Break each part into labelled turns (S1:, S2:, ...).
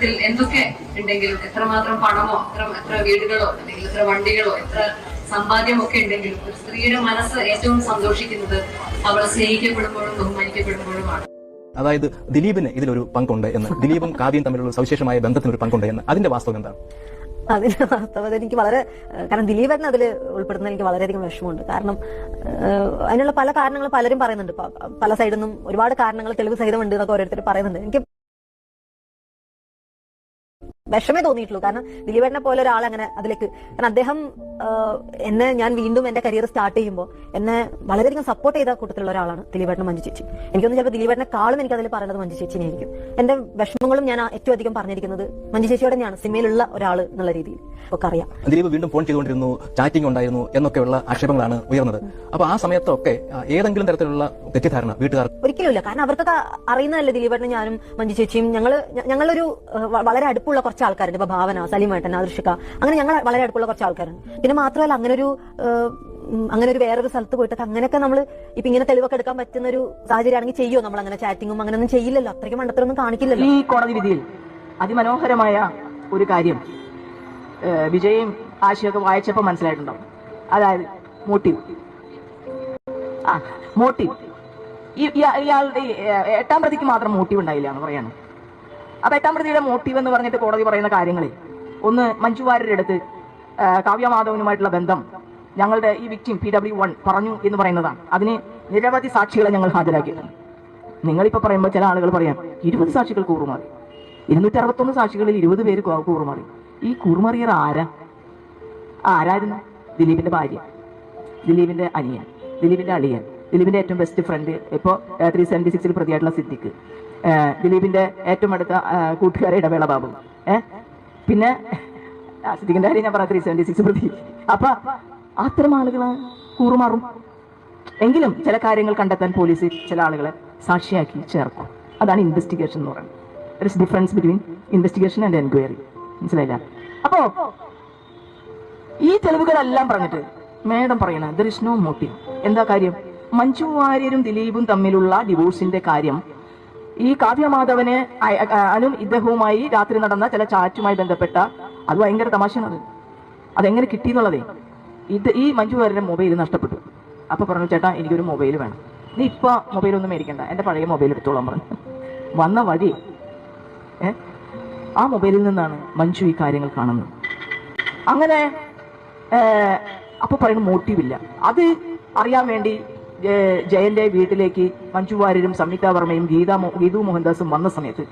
S1: ഇതിൽ എന്തൊക്കെ ഉണ്ടെങ്കിലും എത്രമാത്രം പണമോ എത്ര എത്ര വീടുകളോ അല്ലെങ്കിൽ എത്ര വണ്ടികളോ എത്ര സമ്പാദ്യമൊക്കെ ഉണ്ടെങ്കിലും ഒരു സ്ത്രീയുടെ മനസ്സ് ഏറ്റവും സന്തോഷിക്കുന്നത് അവൾ സ്നേഹിക്കപ്പെടുമ്പോഴും ബഹുമാനിക്കപ്പെടുമ്പോഴുമാണ്
S2: അതായത് ദിലീപിന് ഇതിലൊരു പങ്കുണ്ട് എന്ന്. ദിലീപും കാവ്യം തമ്മിലുള്ള സവിശേഷമായ ബന്ധത്തിന് ഒരു പങ്കുണ്ട് എന്ന്. അതിന്റെ വാസ്തവം എന്താണ്?
S3: അതിന്റെ വാസ്തവത എനിക്ക് വളരെ കാരണം ദിലീപൻ അതിൽ ഉൾപ്പെടുന്ന എനിക്ക് വളരെയധികം വിഷമമുണ്ട്. കാരണം അതിനുള്ള പല കാരണങ്ങൾ പലരും പറയുന്നുണ്ട്. പല സൈഡിൽ നിന്നും ഒരുപാട് കാരണങ്ങൾ തെളിവ് സഹിതമുണ്ട് എന്നൊക്കെ ഓരോരുത്തർ പറയുന്നുണ്ട്. എനിക്ക് വിഷമേ തോന്നിയിട്ടുള്ളൂ. കാരണം ദിലീപേട്ടനെ പോലെ ഒരാൾ അങ്ങനെ അതിലേക്ക് കാരണം അദ്ദേഹം എന്നെ ഞാൻ വീണ്ടും എന്റെ കരിയർ സ്റ്റാർട്ട് ചെയ്യുമ്പോൾ എന്നെ വളരെയധികം സപ്പോർട്ട് ചെയ്ത കൂട്ടത്തിലുള്ള ഒരാളാണ് ദിലീപേട്ടൻ മഞ്ജു ചേച്ചി എനിക്കൊന്നും ചിലപ്പോൾ ദിലീപേട്ടനെ കാളും എനിക്ക് അതിൽ പറയുന്നത് മഞ്ജു ചേച്ചിനെ ആയിരിക്കും. എന്റെ വിഷമങ്ങളും ഞാൻ ഏറ്റവും അധികം പറഞ്ഞിരിക്കുന്നത് മഞ്ജു ചേച്ചിയോടെ തന്നെയാണ് സിനിമയിലുള്ള ഒരാൾ എന്നുള്ള രീതിയിൽ. ഒക്കെ അറിയാം
S2: ദിലീപ് വീണ്ടും ഫോൺ ചെയ്തുകൊണ്ടിരുന്നു ചാറ്റിംഗ് ഉണ്ടായിരുന്നു എന്നൊക്കെയുള്ള ആക്ഷേപങ്ങളാണ് ഉയർന്നത്. അപ്പൊ ആ സമയത്തൊക്കെ ഏതെങ്കിലും തരത്തിലുള്ള തെറ്റിദ്ധാരണ വീട്ടുകാർ
S3: ഒരിക്കലും ഇല്ല കാരണം അവർക്കൊക്കെ അറിയുന്നതല്ലേ ദിലീപേട്ടനും ഞാനും മഞ്ജു ചേച്ചിയും. ഞങ്ങൾ ഞ- ഞങ്ങളൊരു വളരെ അടുപ്പുള്ള കുറച്ച് ആൾക്കാരുണ്ട് ഇപ്പൊ ഭാവന സലിമേട്ടൻ ആദർശിക. അങ്ങനെ ഞങ്ങൾ വളരെ അടുപ്പുള്ള കുറച്ച് ആൾക്കാരുണ്ട് പിന്നെ മാത്രമല്ല അങ്ങനെ ഒരു അങ്ങനെ ഒരു വേറൊരു സ്ഥലത്ത് പോയിട്ട് അങ്ങനെയൊക്കെ നമ്മൾ ഇപ്പൊ ഇങ്ങനെ തെളിവൊക്കെ എടുക്കാൻ പറ്റുന്ന ഒരു സാഹചര്യം ആണെങ്കിൽ ചെയ്യോ നമ്മൾ അങ്ങനെ ചാറ്റിങ്ങും അങ്ങനെ ഒന്നും ചെയ്യില്ലല്ലോ. അത്രയ്ക്ക് മണ്ടത്തരൊന്നും കാണിക്കില്ലല്ലോ.
S4: ഈ കോടതി വിധിയിൽ അതിമനോഹരമായ ഒരു കാര്യം വിജയും ആശയൊക്കെ വായിച്ചപ്പോൾ മനസ്സിലായിട്ടുണ്ടാവും അതായത് മോട്ടീവ്. ആ മോട്ടീവ്. ഇയാളുടെ എട്ടാം പ്രതിക്ക് മാത്രം മോട്ടീവ് ഉണ്ടായില്ല എന്ന് പറയാണ്. അപ്പൊ എട്ടാം പ്രതിയുടെ മോട്ടീവ് എന്ന് പറഞ്ഞിട്ട് കോടതി പറയുന്ന കാര്യങ്ങളിൽ ഒന്ന് മഞ്ജു വാര്യരുടെ അടുത്ത് കാവ്യമാധവനുമായിട്ടുള്ള ബന്ധം. ഞങ്ങളുടെ ഈ വിക്ടിം പി ഡബ്ല്യു വൺ പറഞ്ഞു എന്ന് പറയുന്നതാണ്. അതിന് നിരവധി സാക്ഷികളെ ഞങ്ങൾ ഹാജരാക്കിയിട്ടുണ്ട്. നിങ്ങളിപ്പോൾ പറയുമ്പോൾ ചില ആളുകൾ പറയാം ഇരുപത് സാക്ഷികൾ കൂറുമാറി. ഇരുന്നൂറ്റി അറുപത്തൊന്ന് സാക്ഷികളിൽ ഇരുപത് പേര് കൂറുമാറി. ഈ കൂറുമാറിയർ ആരാ? ആരായിരുന്നു? ദിലീപിന്റെ ഭാര്യ ദിലീപിന്റെ അനിയൻ ദിലീപിന്റെ അളിയൻ ദിലീപിന്റെ ഏറ്റവും ബെസ്റ്റ് ഫ്രണ്ട് ഇപ്പോൾ ത്രീ സെവന്റി സിക്സിൽ പ്രതിയായിട്ടുള്ള സിദ്ദിഖ്. ദിലീപിന്റെ ഏറ്റവും അടുത്ത കൂട്ടുകാരെ ഇടവേള ബാബു. ഏഹ് പിന്നെ ആ, കാര്യം ഞാൻ പറയാം ത്രീ സെവന്റി സിക്സ് പ്രതി. അപ്പൊ അത്തരം ആളുകൾ കൂറുമാറും. എങ്കിലും ചില കാര്യങ്ങൾ കണ്ടെത്താൻ പോലീസ് ചില ആളുകളെ സാക്ഷിയാക്കി ചേർക്കും. അതാണ് ഇൻവെസ്റ്റിഗേഷൻ എന്ന് പറയുന്നത്. Difference between investigation and enquiry മനസ്സിലായില്ല? അപ്പോ ഈ തെളിവുകളെല്ലാം പറഞ്ഞിട്ട് മേഡം പറയണ ദർ ഇസ് നോ മോട്ടീവ് എന്താ കാര്യം? മഞ്ജു വാര്യരും ദിലീപും തമ്മിലുള്ള ഡിവോഴ്സിന്റെ കാര്യം ഈ കാവ്യമാധവനെ അനും ഇദ്ദേഹവുമായി രാത്രി നടന്ന ചില ചാറ്റുമായി ബന്ധപ്പെട്ട അത് ഭയങ്കര തമാശയാണത് അതെങ്ങനെ കിട്ടി എന്നുള്ളതേ ഇത് ഈ മഞ്ജു മൊബൈൽ നഷ്ടപ്പെട്ടു. അപ്പോൾ പറഞ്ഞു ചേട്ടാ എനിക്കൊരു മൊബൈൽ വേണം. നീ ഇപ്പൊ മൊബൈൽ ഒന്നും മേടിക്കണ്ട. എന്റെ പഴയ മൊബൈൽ എടുത്തോളാം പറഞ്ഞു. വന്ന വഴി ഏ ആ മൊബൈലിൽ നിന്നാണ് മഞ്ജു ഈ കാര്യങ്ങൾ കാണുന്നത്. അങ്ങനെ അപ്പോൾ അപ്പൊ പറയുന്ന മോട്ടീവില്ല അത് അറിയാൻ വേണ്ടി ജയന്റെ വീട്ടിലേക്ക് മഞ്ജു വാര്യരും സംയുക്ത വർമ്മയും ഗീത ഗീതു മോഹൻദാസും വന്ന സമയത്ത്.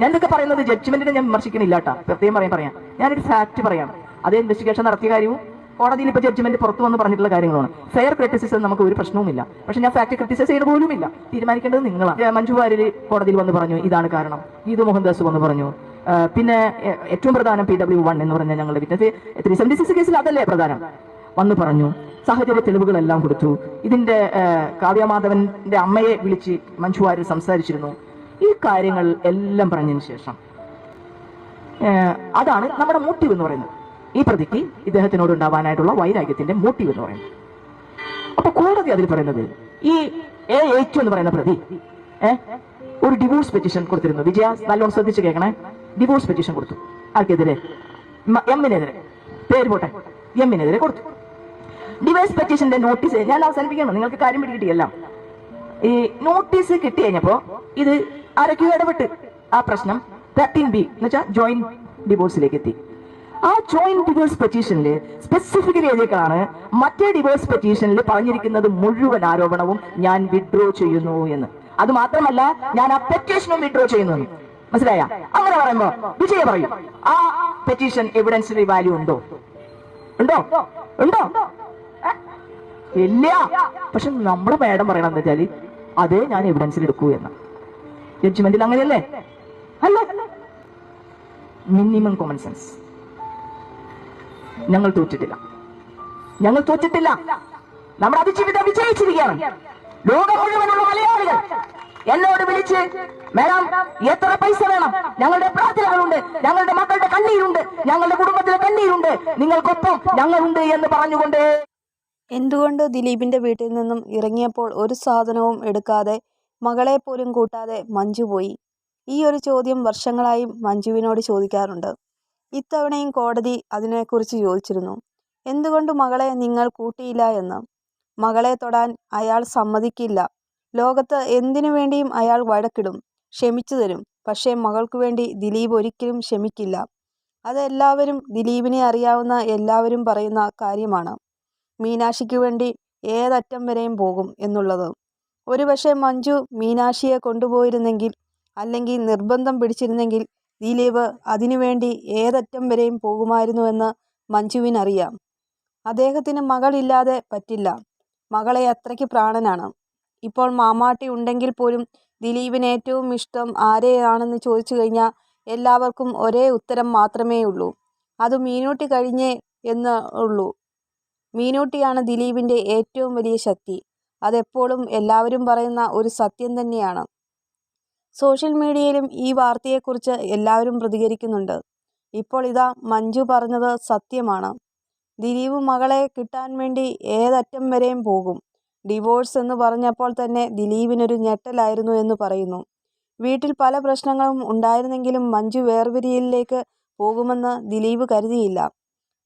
S4: ഞാൻ ഇതൊക്കെ പറയുന്നത് ജഡ്ജ്മെന്റിനെ ഞാൻ വിമർശിക്കണില്ല കേട്ടോ പ്രത്യേകം പറയാൻ പറയാം. ഞാനൊരു ഫാക്ട് പറയാം. അതേ ഇൻവെസ്റ്റിഗേഷൻ നടത്തിയ കാര്യവും കോടതിയിൽ ഇപ്പൊ ജഡ്ജ്മെന്റ് പുറത്തു വന്ന് പറഞ്ഞിട്ടുള്ള കാര്യങ്ങളാണ്. ഫെയർ ക്രിറ്റിസിസം നമുക്ക് ഒരു പ്രശ്നവുമില്ല. പക്ഷെ ഞാൻ ഫാക്ട് ക്രിറ്റിസൈസ് ചെയ്ത് പോലുമില്ല. തീരുമാനിക്കേണ്ടത് നിങ്ങളാണ്. മഞ്ജു വാര്യർ കോടതിയിൽ വന്ന് പറഞ്ഞു ഇതാണ് കാരണം. ഗീതു മോഹൻദാസ് വന്ന് പറഞ്ഞു. പിന്നെ ഏറ്റവും പ്രധാനം പി ഡബ്ല്യു വൺ എന്ന് പറഞ്ഞ ഞങ്ങളുടെ വിറ്റ്നസ് ത്രീ സെവന്റി സിക്സ് കേസിൽ അതല്ലേ പ്രധാനം? വന്ന് പറഞ്ഞു. സാഹചര്യ തെളിവുകളെല്ലാം കൊടുത്തു. ഇതിന്റെ കാവ്യമാധവന്റെ അമ്മയെ വിളിച്ച് മഞ്ജു വാര്യർ സംസാരിച്ചിരുന്നു. ഈ കാര്യങ്ങൾ എല്ലാം പറഞ്ഞതിന് ശേഷം. അതാണ് നമ്മുടെ മോട്ടീവ് എന്ന് പറയുന്നത്. ഈ പ്രതിക്ക് ഇദ്ദേഹത്തിനോട് ഉണ്ടാവാനായിട്ടുള്ള വൈരാഗ്യത്തിന്റെ മോട്ടീവ് എന്ന് പറയുന്നത്. അപ്പൊ കോടതി അതിൽ പറയുന്നത് ഈ എ എയ്റ്റു എന്ന് പറയുന്ന പ്രതി ഒരു ഡിവോഴ്സ് പെറ്റീഷൻ കൊടുത്തിരുന്നു. വിജയ നല്ലോണം ശ്രദ്ധിച്ച് കേൾക്കണേ. ഡിവോഴ്സ് പെറ്റീഷൻ കൊടുത്തു. ആർക്കെതിരെ? എമ്മിനെതിരെ പേര് പോട്ടെ. എമ്മിനെതിരെ കൊടുത്തു. ഡിവോഴ്സ് പെറ്റീഷന്റെ നോട്ടീസ് ഞാൻ അവസാനിപ്പിക്കണം നിങ്ങൾക്ക് കാര്യം പിടി പിടികിട്ടിയല്ല. ഈ നോട്ടീസ് കിട്ടി കഴിഞ്ഞപ്പോ ഇത് ആരൊക്കെ ഇടപെട്ട് ആ പ്രശ്നം തേർട്ടീൻ ബി എന്ന് വെച്ചാൽ ജോയിന്റ് ഡിവോഴ്സിലേക്ക് എത്തി ആ ജോയിന്റ് ഡിവോഴ്സ് പെറ്റീഷനിൽ സ്പെസിഫിക്കലി എഴുതിയേക്കാണ് മറ്റേ ഡിവോഴ്സ് പെറ്റീഷനിൽ പറഞ്ഞിരിക്കുന്നത് മുഴുവൻ ആരോപണവും ഞാൻ വിഡ്രോ ചെയ്യുന്നു എന്ന്. അത് മാത്രമല്ല ഞാൻ ആ പെറ്റീഷനും വിഡ്രോ ചെയ്യുന്നു. മനസ്സിലായ? അങ്ങനെ പറയുമ്പോ വിജയ പറയും. ആ പെറ്റീഷൻ എവിഡൻസിന് വാല്യൂ ഉണ്ടോ? ഉണ്ടോ? ഉണ്ടോ? ഇല്ല. പക്ഷെ നമ്മുടെ മേഡം പറയണെന്ന് വെച്ചാൽ അതേ ഞാൻ എവിഡൻസിൽ എടുക്കൂ എന്ന്. ജഡ്ജ്മെന്റിൽ അങ്ങനെയല്ലേ? അല്ല? മിനിമം കോമൺ സെൻസ് ഞങ്ങൾ തോറ്റിട്ടില്ല. ഞങ്ങൾ തോറ്റിട്ടില്ല. നമ്മുടെ അതിജീവിതം വിജയിച്ചിരിക്കുകയാണ്. ലോകം മുഴുവനുള്ള മലയാളികൾ എന്നോട് വിളിച്ച് മേഡം എത്ര പൈസ വേണം? ഞങ്ങളുടെ പ്രാർത്ഥനകളുണ്ട്. ഞങ്ങളുടെ മക്കളുടെ കണ്ണീരുണ്ട്. ഞങ്ങളുടെ കുടുംബത്തിലെ കണ്ണീരുണ്ട്. നിങ്ങൾക്കൊപ്പം ഞങ്ങളുണ്ട് എന്ന് പറഞ്ഞുകൊണ്ട്
S5: എന്തുകൊണ്ട് ദിലീപിന്റെ വീട്ടിൽ നിന്നും ഇറങ്ങിയപ്പോൾ ഒരു സാധനവും എടുക്കാതെ മകളെ പോലും കൂട്ടാതെ മഞ്ജു പോയി? ഈ ഒരു ചോദ്യം വർഷങ്ങളായി മഞ്ജുവിനോട് ചോദിക്കാറുണ്ട്. ഇത്തവണയും കോടതി അതിനെക്കുറിച്ച് ചോദിച്ചിരുന്നു. എന്തുകൊണ്ട് മകളെ നിങ്ങൾ കൂട്ടിയില്ല എന്ന്? മകളെ തൊടാൻ അയാൾ സമ്മതിക്കില്ല. ലോകത്ത് എന്തിനു വേണ്ടിയും അയാൾ വഴക്കിടും ക്ഷമിച്ചു തരും. പക്ഷേ മകൾക്കു വേണ്ടി ദിലീപ് ഒരിക്കലും ക്ഷമിക്കില്ല. അത് എല്ലാവരും ദിലീപിനെ അറിയാവുന്ന എല്ലാവരും പറയുന്ന കാര്യമാണ്. മീനാക്ഷിക്ക് വേണ്ടി ഏതറ്റം വരെയും പോകും എന്നുള്ളത്. ഒരുപക്ഷെ മഞ്ജു മീനാക്ഷിയെ കൊണ്ടുപോയിരുന്നെങ്കിൽ അല്ലെങ്കിൽ നിർബന്ധം പിടിച്ചിരുന്നെങ്കിൽ ദിലീപ് അതിനുവേണ്ടി ഏതറ്റം വരെയും പോകുമായിരുന്നുവെന്ന് മഞ്ജുവിനറിയാം. അദ്ദേഹത്തിന് മകളില്ലാതെ പറ്റില്ല. മകളെ അത്രയ്ക്ക് പ്രാണനാണ്. ഇപ്പോൾ മാമാട്ടി ഉണ്ടെങ്കിൽ പോലും ദിലീപിന് ഏറ്റവും ഇഷ്ടം ആരെയാണെന്ന് ചോദിച്ചു കഴിഞ്ഞാൽ എല്ലാവർക്കും ഒരേ ഉത്തരം മാത്രമേ ഉള്ളൂ അത് മീനൂട്ടി കഴിഞ്ഞേ എന്ന് ഉള്ളൂ. മീനൂട്ടിയാണ് ദിലീപിന്റെ ഏറ്റവും വലിയ ശക്തി. അതെപ്പോഴും എല്ലാവരും പറയുന്ന ഒരു സത്യം തന്നെയാണ്. സോഷ്യൽ മീഡിയയിലും ഈ വാർത്തയെക്കുറിച്ച് എല്ലാവരും പ്രതികരിക്കുന്നുണ്ട്. ഇപ്പോൾ ഇതാ മഞ്ജു പറഞ്ഞത് സത്യമാണ്. ദിലീപ് മകളെ കിട്ടാൻ വേണ്ടി ഏതറ്റം വരെയും പോകും. ഡിവോഴ്സ് എന്ന് പറഞ്ഞപ്പോൾ തന്നെ ദിലീപിനൊരു ഞെട്ടലായിരുന്നു എന്ന് പറയുന്നു. വീട്ടിൽ പല പ്രശ്നങ്ങളും ഉണ്ടായിരുന്നെങ്കിലും മഞ്ജു വേർപിരിയലിലേക്ക് പോകുമെന്ന് ദിലീപ് കരുതിയില്ല.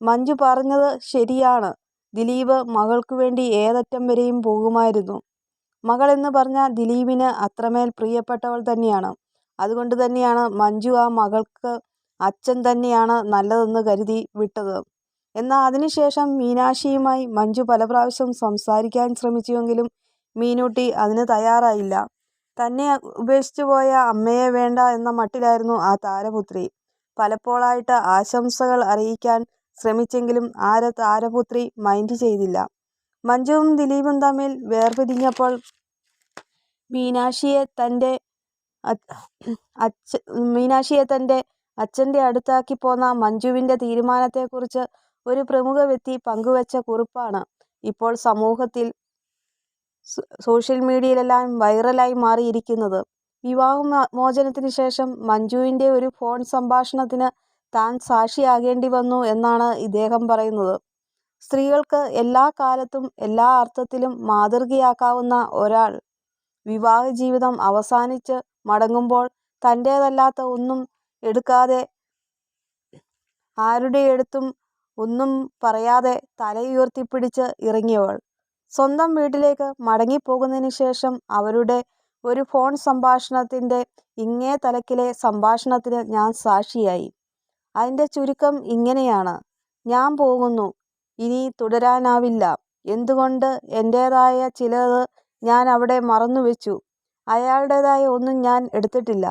S5: മഞ്ജു പറഞ്ഞത് ശരിയാണ്. ദിലീപ് മകൾക്ക് വേണ്ടി ഏതറ്റം വരെയും പോകുമായിരുന്നു. മകൾ എന്ന് പറഞ്ഞാൽ ദിലീപിന് അത്രമേൽ പ്രിയപ്പെട്ടവൾ തന്നെയാണ്. അതുകൊണ്ട് തന്നെയാണ് മഞ്ജു ആ മകൾക്ക് അച്ഛൻ തന്നെയാണ് നല്ലതെന്ന് കരുതി വിട്ടത്. എന്നാൽ അതിനുശേഷം മീനാക്ഷിയുമായി മഞ്ജു പല പ്രാവശ്യം സംസാരിക്കാൻ ശ്രമിച്ചുവെങ്കിലും മീനൂട്ടി അതിന് തയ്യാറായില്ല. തന്നെ ഉപേക്ഷിച്ചു പോയ അമ്മയെ വേണ്ട എന്ന മട്ടിലായിരുന്നു ആ താരപുത്രി. പലപ്പോഴായിട്ട് ആശംസകൾ അറിയിക്കാൻ ശ്രമിച്ചെങ്കിലും ആര താരപുത്രി മൈൻഡ് ചെയ്തില്ല. മഞ്ജുവും ദിലീപും തമ്മിൽ വേർപിരിഞ്ഞപ്പോൾ മീനാക്ഷിയെ തന്റെ അച്ഛ മീനാക്ഷിയെ തന്റെ അച്ഛന്റെ അടുത്താക്കി പോന്ന മഞ്ജുവിന്റെ തീരുമാനത്തെക്കുറിച്ച് ഒരു പ്രമുഖ വ്യക്തി പങ്കുവച്ച കുറിപ്പാണ്. ഇപ്പോൾ സമൂഹത്തിൽ സോഷ്യൽ മീഡിയയിലെല്ലാം വൈറലായി മാറിയിരിക്കുന്നത്. വിവാഹ മോചനത്തിന് ശേഷം മഞ്ജുവിന്റെ ഒരു ഫോൺ സംഭാഷണത്തിന് താൻ സാക്ഷിയാകേണ്ടി വന്നു എന്നാണ് ഇദ്ദേഹം പറയുന്നത്. സ്ത്രീകൾക്ക് എല്ലാ കാലത്തും എല്ലാ അർത്ഥത്തിലും മാതൃകയാക്കാവുന്ന ഒരാൾ വിവാഹ ജീവിതം അവസാനിച്ച് മടങ്ങുമ്പോൾ തന്റേതല്ലാത്ത ഒന്നും എടുക്കാതെ ആരുടെ അടുത്തും ഒന്നും പറയാതെ തലയുയർത്തിപ്പിടിച്ച് ഇറങ്ങിയവൾ. സ്വന്തം വീട്ടിലേക്ക് മടങ്ങിപ്പോകുന്നതിന് ശേഷം അവരുടെ ഒരു ഫോൺ സംഭാഷണത്തിന്റെ ഇങ്ങേ തലക്കിലെ സംഭാഷണത്തിന് ഞാൻ സാക്ഷിയായി. അതിന്റെ ചുരുക്കം ഇങ്ങനെയാണ്. ഞാൻ പോകുന്നു. ഇനി തുടരാനാവില്ല. എന്തുകൊണ്ട്? എന്റേതായ ചിലത് ഞാൻ അവിടെ മറന്നു വെച്ചു അയാളുടേതായ ഒന്നും ഞാൻ എടുത്തിട്ടില്ല.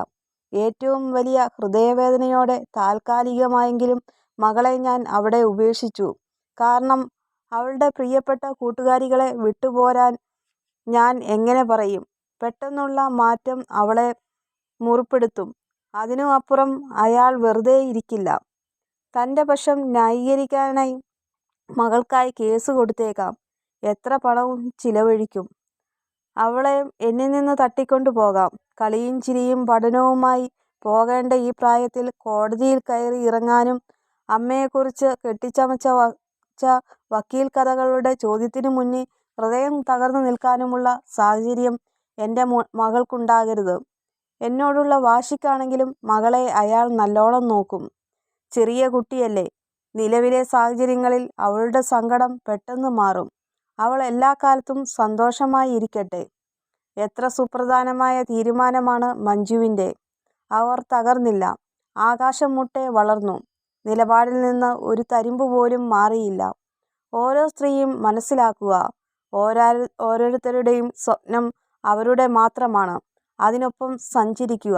S5: ഏറ്റവും വലിയ ഹൃദയവേദനയോടെ താൽക്കാലികമായെങ്കിലും മകളെ ഞാൻ അവിടെ ഉപേക്ഷിച്ചു. കാരണം അവളുടെ പ്രിയപ്പെട്ട കൂട്ടുകാരികളെ വിട്ടുപോരാൻ ഞാൻ എങ്ങനെ പറയും? പെട്ടെന്നുള്ള മാറ്റം അവളെ മുറിപ്പെടുത്തും. അതിനും അപ്പുറം അയാൾ വെറുതെ ഇരിക്കില്ല. തന്റെ പക്ഷം ന്യായീകരിക്കാനായി മകൾക്കായി കേസ് കൊടുത്തേക്കാം. എത്ര പണവും ചിലവഴിക്കും. അവളെ എന്നിൽ നിന്ന് തട്ടിക്കൊണ്ടു പോകാം. കളിയും ചിരിയും പഠനവുമായി പോകേണ്ട ഈ പ്രായത്തിൽ കോടതിയിൽ കയറി ഇറങ്ങാനും അമ്മയെക്കുറിച്ച് കെട്ടിച്ചമച്ച വച്ച വക്കീൽ കഥകളുടെ ചോദ്യത്തിനു മുന്നിൽ ഹൃദയം തകർന്നു നിൽക്കാനുമുള്ള സാഹചര്യം എന്റെ മകൾക്കുണ്ടാകരുത്. എന്നോടുള്ള വാശിക്കാണെങ്കിലും മകളെ അയാൾ നല്ലോണം നോക്കും. ചെറിയ കുട്ടിയല്ലേ. നിലവിലെ സാഹചര്യങ്ങളിൽ അവളുടെ സങ്കടം പെട്ടെന്ന് മാറും. അവൾ എല്ലാ കാലത്തും സന്തോഷമായി ഇരിക്കട്ടെ. എത്ര സുപ്രധാനമായ തീരുമാനമാണ് മഞ്ജുവിന്റെ. അവർ തകർന്നില്ല. ആകാശം മുട്ടെ വളർന്നു. നിലപാടിൽ നിന്ന് ഒരു തരിമ്പ് പോലും മാറിയില്ല. ഓരോ സ്ത്രീയും മനസ്സിലാക്കുക. ഓരോ ഓരോരുത്തരുടെയും സ്വപ്നം അവരുടെ മാത്രമാണ്. അതിനൊപ്പം സഞ്ചരിക്കുക.